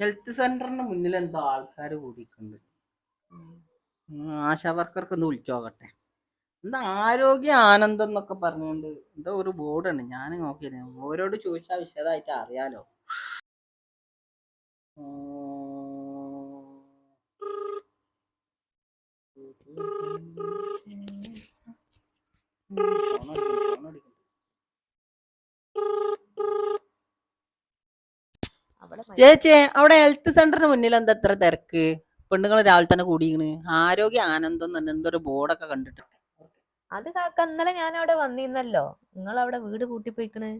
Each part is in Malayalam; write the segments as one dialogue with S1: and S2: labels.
S1: ഹെൽത്ത് സെന്ററിന്റെ മുന്നിൽ എന്തോ ആൾക്കാർ കൂടിയിട്ടുണ്ട്. ആശാ വർക്കർക്ക് ഒന്ന് വിളിച്ചോകട്ടെ എന്താ ആരോഗ്യ ആനന്ദം എന്നൊക്കെ പറഞ്ഞുകൊണ്ട് എന്തോ ഒരു ബോർഡാണ് ഞാൻ നോക്കിയത് ഓരോട് ചോദിച്ചാൽ വിശദമായിട്ട് അറിയാലോ.
S2: അവിടെ
S1: ചേച്ചി അവിടെ ഹെൽത്ത് സെന്ററിന് മുന്നിൽ എന്താ എത്ര തിരക്ക്? പെണ്ണുങ്ങൾ രാവിലെ തന്നെ കൂടിയിക്കണ് ആരോഗ്യ ആനന്ദം തന്നെ എന്തൊരു ബോർഡൊക്കെ കണ്ടിട്ട്.
S2: അത് കാക്ക ഇന്നലെ ഞാൻ അവിടെ വന്നിരുന്നല്ലോ. നിങ്ങൾ അവിടെ വീട് പൂട്ടിപ്പോയിക്കണ്.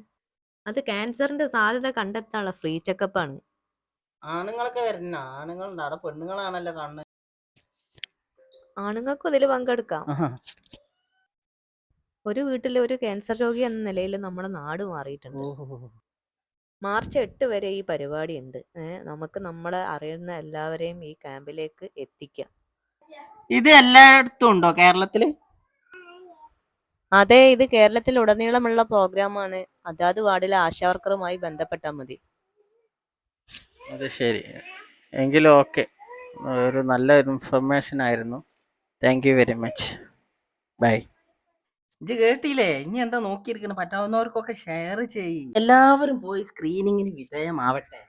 S2: അത് ക്യാൻസറിന്റെ സാധ്യത കണ്ടെത്താനുള്ള ഫ്രീ ചെക്കപ്പ് ആണ്.
S1: ആണുങ്ങളൊക്കെ വരുന്ന ആണുങ്ങളുണ്ട്. അവിടെ പെണ്ണുങ്ങളാണല്ലോ കാണുന്നത്.
S2: ആണുങ്ങൾക്കും ഇതിൽ പങ്കെടുക്കാം. ഒരു വീട്ടിലെ ഒരു ക്യാൻസർ രോഗി എന്ന നിലയിൽ നമ്മുടെ നാട് മാറിയിട്ടുണ്ട്. മാർച്ച് എട്ട് വരെ ഈ പരിപാടി ഉണ്ട് നമുക്ക് നമ്മളെ അറിയുന്ന എല്ലാവരെയും ഈ ക്യാമ്പിലേക്ക് എത്തിക്കാം.
S1: ഇത് എല്ലായിടത്തും ഉണ്ടോ കേരളത്തിൽ?
S2: അതെ ഇത് കേരളത്തിൽ ഉടനീളമുള്ള പ്രോഗ്രാമാണ്. അതാത് വാർഡിലെ ആശാവർക്കറുമായി ബന്ധപ്പെട്ടാൽ മതി.
S1: അത് ശരി. എങ്കിലും ഓക്കെ. ഒരു നല്ല ഇൻഫർമേഷൻ ആയിരുന്നു thank you very much. Bye. ഇജ്ജ് കേട്ടില്ലേ? ഇനി എന്താ നോക്കിയിരിക്കുന്നത് പറ്റാവുന്നവർക്കൊക്കെ ഷെയർ ചെയ്യ്. എല്ലാവരും പോയി സ്ക്രീനിങ്ങിന് വിധേയമാവട്ടെ.